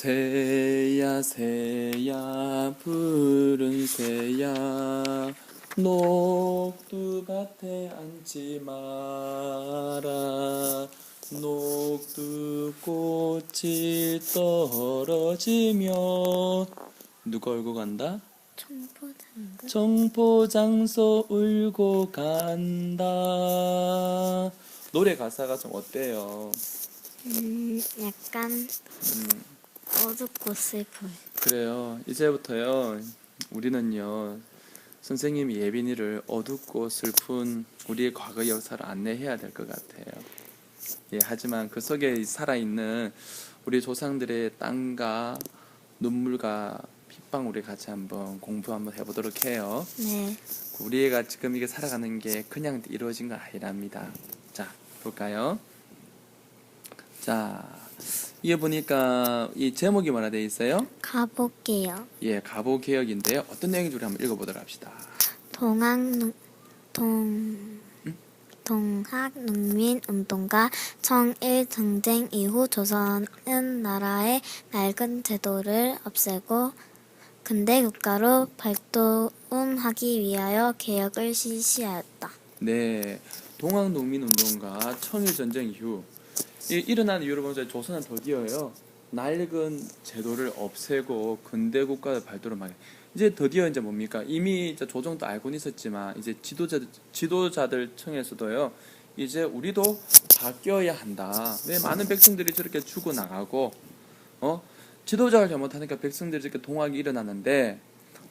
새야 새야 푸른 새야 녹두밭에 앉지 마라 녹두꽃이 떨어지면 누가 울고 간다? 청포장군 청포장소 울고 간다 노래 가사가 좀 어때요? 음 약간 음. 어둡고 슬픈 그래요. 이제부터요. 우리는요. 선생님이 예빈이를 어둡고 슬픈 우리의 과거 역사를 안내해야 될 것 같아요. 예, 하지만 그 속에 살아있는 우리 조상들의 땀과 눈물과 핏방 우리 같이 한번 공부 한번 해보도록 해요. 네 우리가 지금 이게 살아가는 게 그냥 이루어진 건 아니랍니다. 자, 볼까요? 자, 이게 보니까 이 제목이 뭐라 돼 있어요? 가볼게요 예, 가보 개혁인데요. 어떤 내용인지 우리 한번 읽어보도록 합시다. 동학 동 동학 농민 운동가 청일 전쟁 이후 조선은 나라의 낡은 제도를 없애고 근대 국가로 발돋움하기 위하여 개혁을 실시하였다. 네, 동학 농민 운동과 청일 전쟁 이후 이, 일어난 이유를 보면 조선은 드디어요. 낡은 제도를 없애고 근대 국가를 발돋움하게 이제 드디어 이제 뭡니까? 이미 이제 조정도 알고는 있었지만 이제 지도자 지도자들 청에서도요 이제 우리도 바뀌어야 한다. 왜 많은 백성들이 저렇게 죽어 나가고 어? 지도자가 잘못하니까 백성들이 저렇게 동학이 일어나는데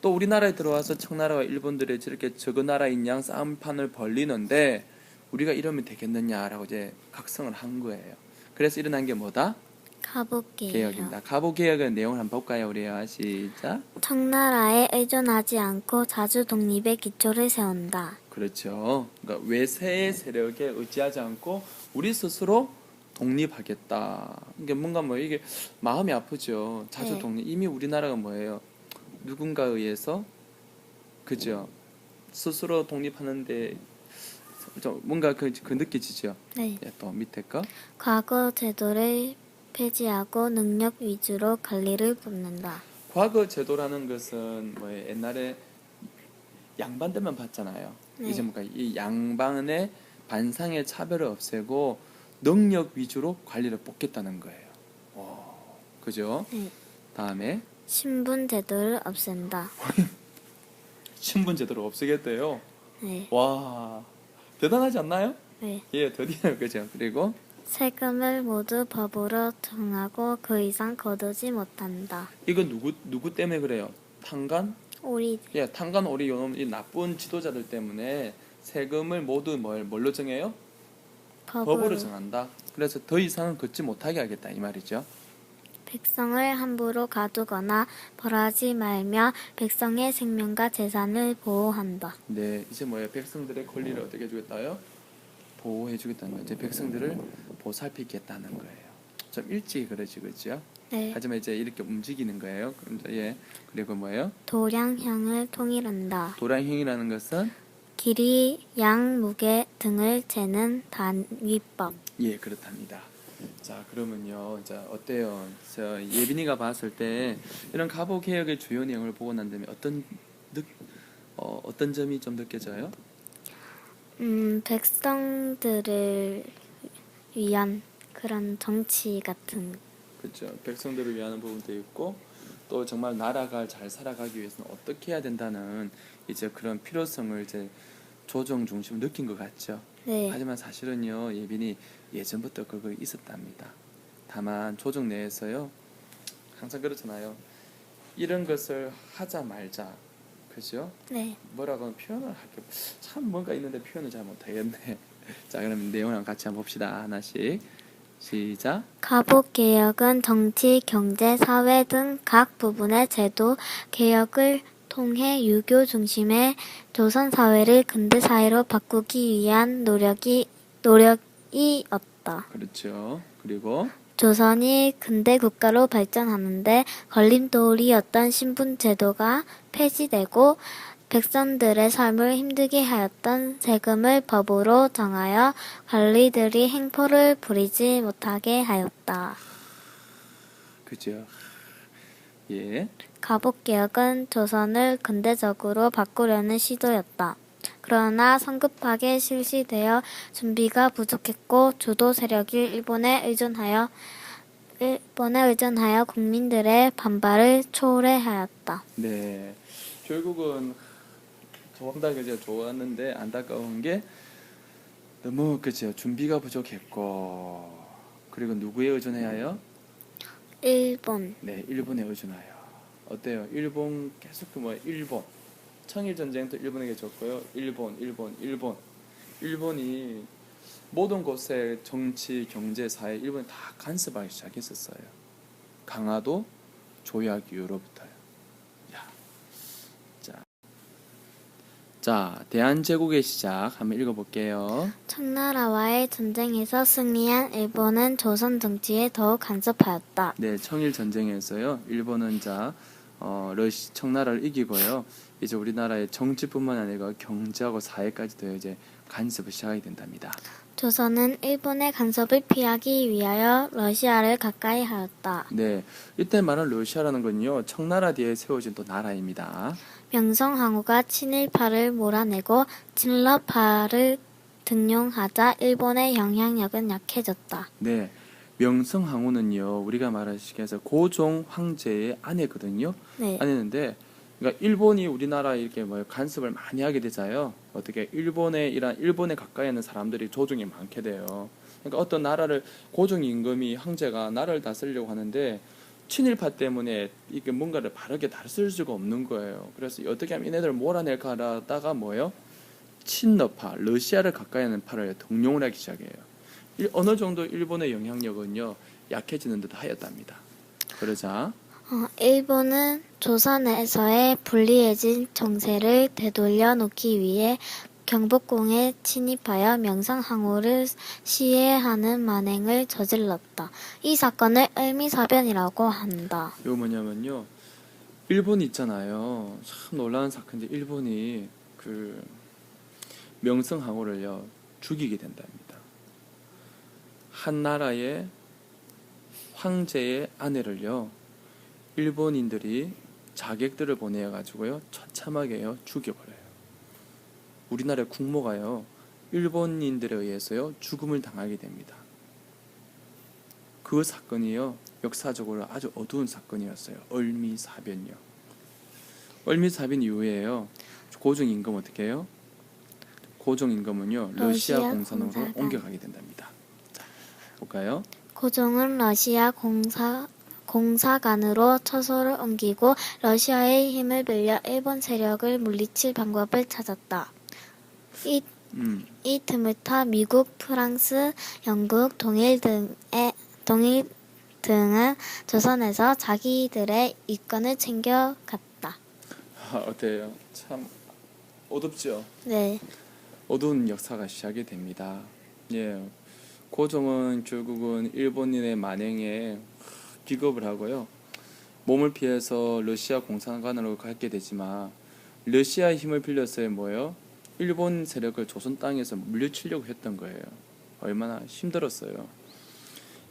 또 우리나라에 들어와서 청나라와 일본들이 저렇게 적은 나라인 양 싸움판을 벌리는데 우리가 이러면 되겠느냐라고 이제 각성을 한 거예요. 그래서 일어난 게 뭐다? 가볼게요. 개혁입니다. 가보 개혁의 내용을 한번 볼까요, 우리요? 시작. 청나라에 의존하지 않고 자주 독립의 기초를 세운다. 그렇죠. 그러니까 외세의 세력에 의지하지 않고 우리 스스로 독립하겠다. 이게 뭔가 뭐 이게 마음이 아프죠. 자주 네. 독립. 이미 우리나라가 뭐예요? 누군가에 의해서 그죠? 스스로 독립하는데 좀 뭔가 그, 그 느껴지죠. 네. 예, 또 밑에 거. 과거 제도를 폐지하고 능력 위주로 관리를 뽑는다. 과거 제도라는 것은 뭐 옛날에 양반들만 봤잖아요. 네. 이제 뭔가 이 양반의 반상의 차별을 없애고 능력 위주로 관리를 뽑겠다는 거예요. 오, 그죠? 네. 다음에 신분 제도를 없앤다. 신분 제도를 없애겠대요. 네. 와, 대단하지 않나요? 네. 예, 드디어 그죠. 그리고 세금을 모두 법으로 정하고 그 이상 거두지 못한다. 이건 누구 누구 때문에 그래요? 탄간? 우리 예, 탄간 오리 요놈 이 나쁜 지도자들 때문에 세금을 모두 뭘 뭘로 정해요? 법으로, 법으로 정한다. 그래서 더 이상은 걷지 못하게 하겠다 이 말이죠. 백성을 함부로 가두거나 벌하지 말며 백성의 생명과 재산을 보호한다. 네, 이제 뭐예요? 백성들의 권리를 어떻게 해주겠다요? 보호해주겠다는 거죠. 이제 백성들을 보살피겠다는 거예요. 좀 일찍 그러지 그죠? 네. 하지만 이제 이렇게 움직이는 거예요. 그럼 예, 그리고 뭐예요? 도량형을 통일한다. 도량형이라는 것은 길이, 양, 무게 등을 재는 단위법. 예, 그렇답니다. 자, 그러면요, 자 어때요? 저 예빈이가 봤을 때 이런 가보 개혁의 주요 내용을 보고 난 다음에 어떤 느, 어, 어떤 점이 좀 느껴져요? 음, 백성들을 위한 그런 정치 같은 그렇죠. 백성들을 위하는 부분도 있고 또 정말 나라가 잘 살아가기 위해서는 어떻게 해야 된다는 이제 그런 필요성을 이제 조정 중심으로 느낀 것 같죠. 네. 하지만 사실은요 예빈이 예전부터 그거 있었답니다. 다만 조정 내에서요 항상 그렇잖아요. 이런 것을 하자 말자, 그죠? 네. 뭐라고 표현을 할게 참 뭔가 있는데 표현을 잘 못하겠네. 자 그러면 내용을 같이 한번 봅시다 하나씩 시작. 가복 개혁은 정치, 경제, 사회 등 각 부분의 제도 개혁을 통해 유교 중심의 조선 사회를 근대 사회로 바꾸기 위한 노력이 노력이었다. 그렇죠. 그리고 조선이 근대 국가로 발전하는데 걸림돌이었던 신분 제도가 폐지되고 백성들의 삶을 힘들게 하였던 세금을 법으로 정하여 관리들이 행포를 부리지 못하게 하였다. 그죠. 예. 가복개혁은 조선을 근대적으로 바꾸려는 시도였다. 그러나 성급하게 실시되어 준비가 부족했고 주도 세력이 일본에 의존하여 일본에 의존하여 국민들의 반발을 초래하였다. 네. 결국은 좋은다 그죠 좋았는데 안타까운 게 너무 그죠 준비가 부족했고 그리고 누구에 의존해야 해요? 일본 네, 일본에 의존하여 어때요? 일본 계속 그 뭐 일본 청일 전쟁도 일본에게 졌고요. 일본, 일본, 일본, 일본이 모든 곳에 정치, 경제, 사회 일본이 다 간섭하기 시작했었어요. 강화도 조약 이후로부터요. 야, 자, 자 대한제국의 시작 한번 읽어볼게요. 청나라와의 전쟁에서 승리한 일본은 조선 정치에 더욱 간섭하였다. 네, 청일 전쟁에서요. 일본은 자 어, 러시 청나라를 이기고요. 이제 우리나라의 정치뿐만 아니라 경제하고 사회까지도 이제 간섭을 시작하게 된답니다. 조선은 일본의 간섭을 피하기 위하여 러시아를 가까이 하였다. 네, 이때 말한 러시아라는 건요. 청나라 뒤에 세워진 또 나라입니다. 명성황후가 친일파를 몰아내고 친러파를 등용하자 일본의 영향력은 약해졌다. 네, 명성황후는요. 우리가 말하시기에서 고종 황제의 아내거든요. 네, 아내인데 그러니까 일본이 우리나라 이렇게 뭐 간섭을 많이 하게 되자요. 어떻게 일본에 이란 일본에 가까이 있는 사람들이 조중이 많게 돼요. 그러니까 어떤 나라를 고종 임금이 황제가 나라를 다스리려고 하는데 친일파 때문에 이게 뭔가를 바르게 다스릴 수가 없는 거예요. 그래서 어떻게 하면 얘네들 몰아낼까 하다가 뭐예요? 친러파, 러시아를 가까이 있는 파를 동용을 하기 시작해요. 일- 어느 정도 일본의 영향력은요 약해지는 듯 하였답니다. 그러자 어, 일본은 조선에서의 불리해진 정세를 되돌려 놓기 위해 경복궁에 침입하여 명성황후를 시해하는 만행을 저질렀다. 이 사건을 을미사변이라고 한다. 이거 뭐냐면요. 일본 있잖아요. 참 놀라운 사건인데 일본이 그 명성황후를요 죽이게 된답니다. 한 나라의 황제의 아내를요 일본인들이 자객들을 보내 가지고요 처참하게요 죽여버려요. 우리나라 국모가요 일본인들에 의해서요 죽음을 당하게 됩니다. 그 사건이요 역사적으로 아주 어두운 사건이었어요. 얼미 사변이요. 얼미 사변 이후에요 고종 임금 어떻게 해요? 고종 임금은요 러시아, 러시아 공산으로. 옮겨가게 된답니다. 자 볼까요? 고종은 러시아 공사 공사관으로 처소를 옮기고 러시아의 힘을 빌려 일본 세력을 물리칠 방법을 찾았다. 이, 음, 이 틈을 타 미국, 프랑스, 영국, 동일 등의 동일 등은 조선에서 자기들의 이권을 챙겨갔다. 아, 어때요? 참 어둡죠. 네, 어두운 역사가 시작이 됩니다. 예, 고종은 결국은 일본인의 만행에 기겁을 하고요. 몸을 피해서 러시아 공산관으로 가게 되지만 러시아의 힘을 빌려서 뭐예요? 일본 세력을 조선 땅에서 물리치려고 했던 거예요. 얼마나 힘들었어요.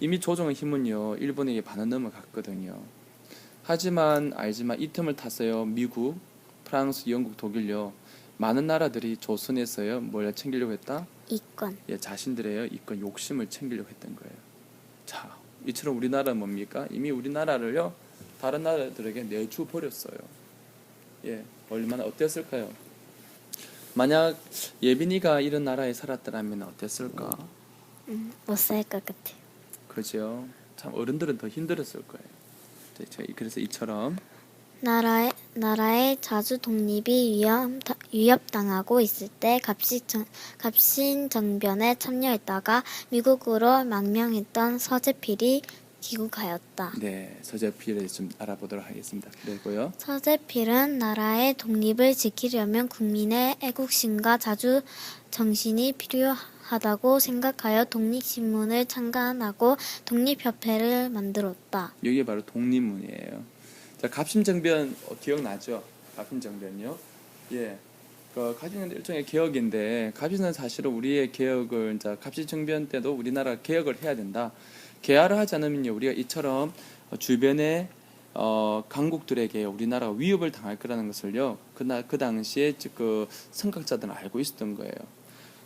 이미 조정의 힘은요 일본에게 반은 넘어갔거든요. 하지만 알지만 이 틈을 타서요 미국, 프랑스, 영국, 독일요 많은 나라들이 조선에서요 뭘 챙기려고 했다? 이권. 예, 자신들의 이권 욕심을 챙기려고 했던 거예요. 자, 이처럼 우리나라는 뭡니까? 이미 우리나라를요 다른 나라들에게 내주 버렸어요. 예, 얼마나 어땠을까요? 만약 예빈이가 이런 나라에 살았더라면 어땠을까? 음, 못살 것 같아. 그죠? 참 어른들은 더 힘들었을 거예요. 그래서 이처럼 나라의 나라의 자주 독립이 위험 위협당하고 있을 때 갑신 갑신정변에 참여했다가 미국으로 망명했던 서재필이 귀국하였다. 네 서재필을 좀 알아보도록 하겠습니다. 그리고요. 서재필은 나라의 독립을 지키려면 국민의 애국심과 자주 정신이 필요하다고 생각하여 독립신문을 창간하고 독립협회를 만들었다. 여기 바로 독립문이에요. 자, 갑신정변 어, 기억나죠? 갑신정변요. 예. 그 갑신은 일종의 개혁인데 갑신은 사실은 우리의 개혁을 이제 갑신정변 때도 우리나라 개혁을 해야 된다. 개화를 하지 않으면요 우리가 이처럼 어, 주변에 어, 강국들에게 우리나라가 위협을 당할 거라는 것을요. 그날 그 당시에 그 선각자들은 알고 있었던 거예요.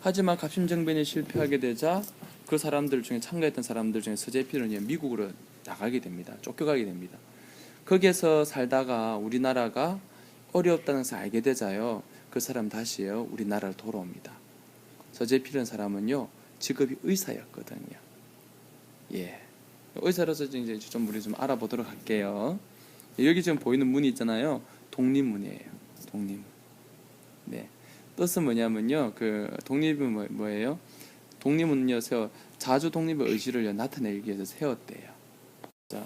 하지만 갑심정변이 실패하게 되자 그 사람들 중에 참가했던 사람들 중에 서재필은 미국으로 나가게 됩니다. 쫓겨가게 됩니다. 거기에서 살다가 우리나라가 어렵다는 것을 알게 되자요. 그 사람 다시요 우리나라로 돌아옵니다. 서재필은 사람은요 직업이 의사였거든요. 예, 의사로서 이제 좀 우리 좀 알아보도록 할게요. 여기 지금 보이는 문이 있잖아요. 독립문이에요. 독립문. 네. 뜻은 뭐냐면요. 그 독립은 뭐, 뭐예요? 독립은요. 세워 자주 독립의 의지를 나타내기 위해서 세웠대요. 자,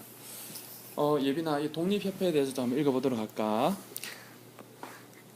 어 예빈아, 이 독립협회에 대해서 좀 한번 읽어보도록 할까?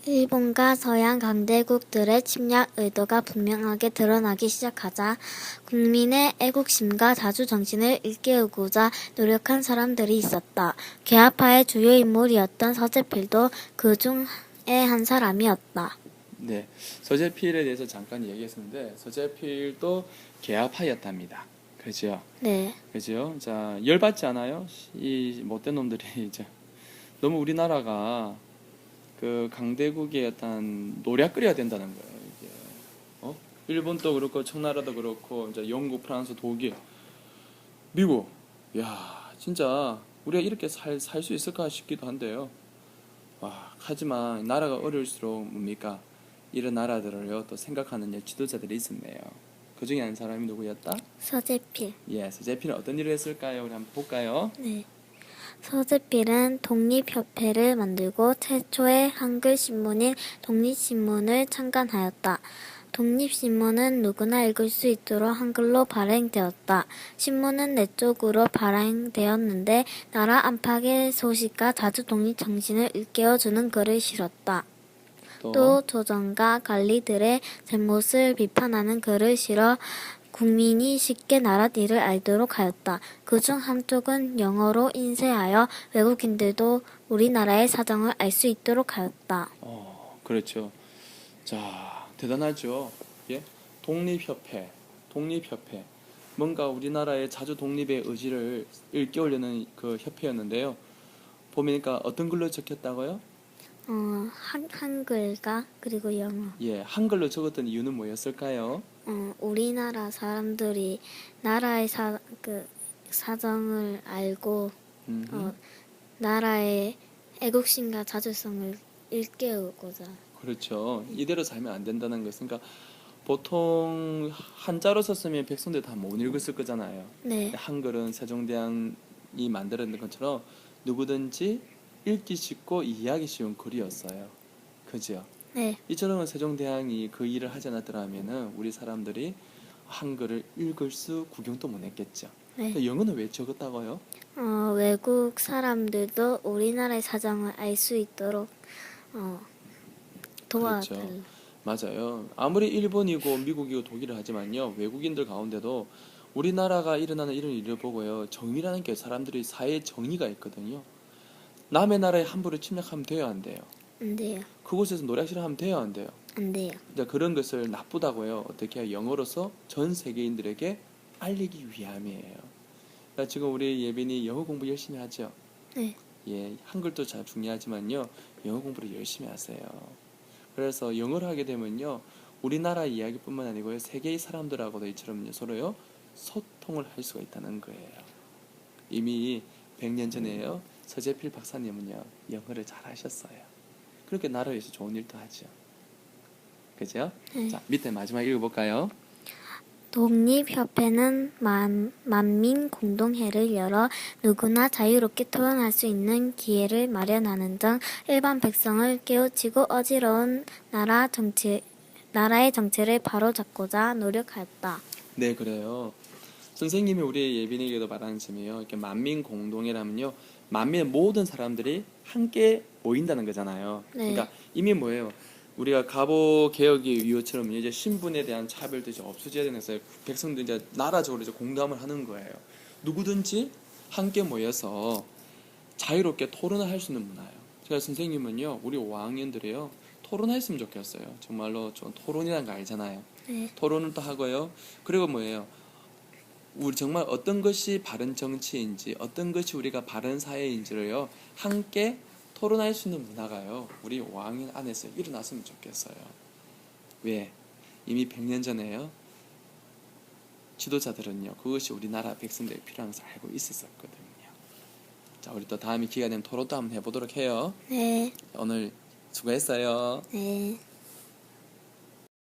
일본과 서양 강대국들의 침략 의도가 분명하게 드러나기 시작하자 국민의 애국심과 자주 정신을 일깨우고자 노력한 사람들이 있었다. 개화파의 주요 인물이었던 서재필도 그 중에 한 사람이었다. 네, 서재필에 대해서 잠깐 얘기했었는데 서재필도 개화파였답니다. 그죠? 네, 그죠? 자, 열받지 않아요? 이 못된 놈들이 이제 너무 우리나라가 그 강대국의 어떤 노략 끓여야 된다는 거예요. 이게 어? 일본도 그렇고 청나라도 그렇고 이제 영국, 프랑스, 독일, 미국. 야, 진짜 우리가 이렇게 살 살 수 있을까 싶기도 한데요. 와, 하지만 나라가 어려울수록 뭡니까? 이런 나라들을요 또 생각하는 예, 지도자들이 있었네요. 그 중에 한 사람이 누구였다? 서재필. 예, 서재필은 어떤 일을 했을까요? 우리 한번 볼까요? 네. 서재필은 독립협회를 만들고 최초의 한글 신문인 독립신문을 창간하였다. 독립신문은 누구나 읽을 수 있도록 한글로 발행되었다. 신문은 내쪽으로 발행되었는데 나라 안팎의 소식과 자주 독립 정신을 일깨워주는 글을 실었다. 또, 또 조정과 관리들의 잘못을 비판하는 글을 실어 국민이 쉽게 나라 일을 알도록 하였다. 그중 한쪽은 영어로 인쇄하여 외국인들도 우리나라의 사정을 알 수 있도록 하였다. 어, 그렇죠. 자, 대단하죠. 예, 독립협회, 독립협회. 뭔가 우리나라의 자주 독립의 의지를 일깨우려는 그 협회였는데요. 보니까 어떤 글로 적혔다고요? 어, 한, 한글과 그리고 영어. 예, 한글로 적었던 이유는 뭐였을까요? 어, 우리나라 사람들이 나라의 사, 그, 사정을 알고 음, 어, 나라의 애국심과 자주성을 일깨우고자. 그렇죠. 이대로 살면 안 된다는 것은 그러니까 보통 한자로 썼으면 백성들 다 못 읽었을 거잖아요. 네, 한글은 세종대왕이 만들어낸 것처럼 누구든지 읽기 쉽고 이해하기 쉬운 글이었어요. 그죠? 네, 이처럼 세종대왕이 그 일을 하지 않았더라면은 우리 사람들이 한글을 읽을 수 구경도 못 했겠죠. 네. 영어는 왜 적었다고요? 어, 외국 사람들도 우리나라의 사정을 알 수 있도록 어, 도와달. 그렇죠. 맞아요. 아무리 일본이고 미국이고 독일을 하지만요. 외국인들 가운데도 우리나라가 일어나는 이런 일을 보고요. 정의라는 게 사람들이 사회에 정의가 있거든요. 남의 나라에 함부로 침략하면 돼요, 안 돼요? 안 돼요, 그곳에서 노략질을 하면 돼요, 안 돼요? 안 돼요. 이제 그런 것을 나쁘다고요. 어떻게 해요? 영어로서 전 세계인들에게 알리기 위함이에요. 그러니까 지금 우리 예빈이 영어 공부 열심히 하죠. 네, 예, 한글도 잘 중요하지만요. 영어 공부를 열심히 하세요. 그래서 영어를 하게 되면요. 우리나라 이야기뿐만 아니고요. 세계의 사람들하고도 이처럼요. 서로요. 소통을 할 수가 있다는 거예요. 이미 100년 전에요. 서재필 박사님은요. 영어를 잘 하셨어요. 그렇게 나라를 위해서 좋은 일도 하죠. 그죠? 네. 자, 밑에 마지막 읽어볼까요? 독립협회는 만, 만민 공동회를 열어 누구나 자유롭게 토론할 수 있는 기회를 마련하는 등 일반 백성을 깨우치고 어지러운 나라 정치, 나라의 정체를 바로잡고자 노력하였다. 네, 그래요. 선생님이 우리 예빈에게도 말하는 점이에요. 이렇게 만민 공동회라면요. 만민의 모든 사람들이 함께 모인다는 거잖아요. 네. 그러니까 이미 뭐예요? 우리가 가보 개혁의 이유처럼 이제 신분에 대한 차별도 이제 없어져야 되는 거예요. 백성들 이제 나라적으로 이제 공감을 하는 거예요. 누구든지 함께 모여서 자유롭게 토론을 할 수 있는 문화예요. 제가 선생님은요, 우리 5학년들이요, 토론했으면 좋겠어요. 정말로 좀 토론이란 거 알잖아요. 네, 토론을 또 하고요. 그리고 뭐예요? 우리 정말 어떤 것이 바른 정치인지 어떤 것이 우리가 바른 사회인지를요 함께 토론할 수 있는 문화가요 우리 5학년 안에서 일어났으면 좋겠어요. 왜? 이미 100년 전에요 지도자들은요 그것이 우리나라 백성들이 필요한 것을 알고 있었거든요. 자 우리 또 다음에 기회가 되면 토론도 한번 해보도록 해요. 네, 오늘 수고했어요. 네.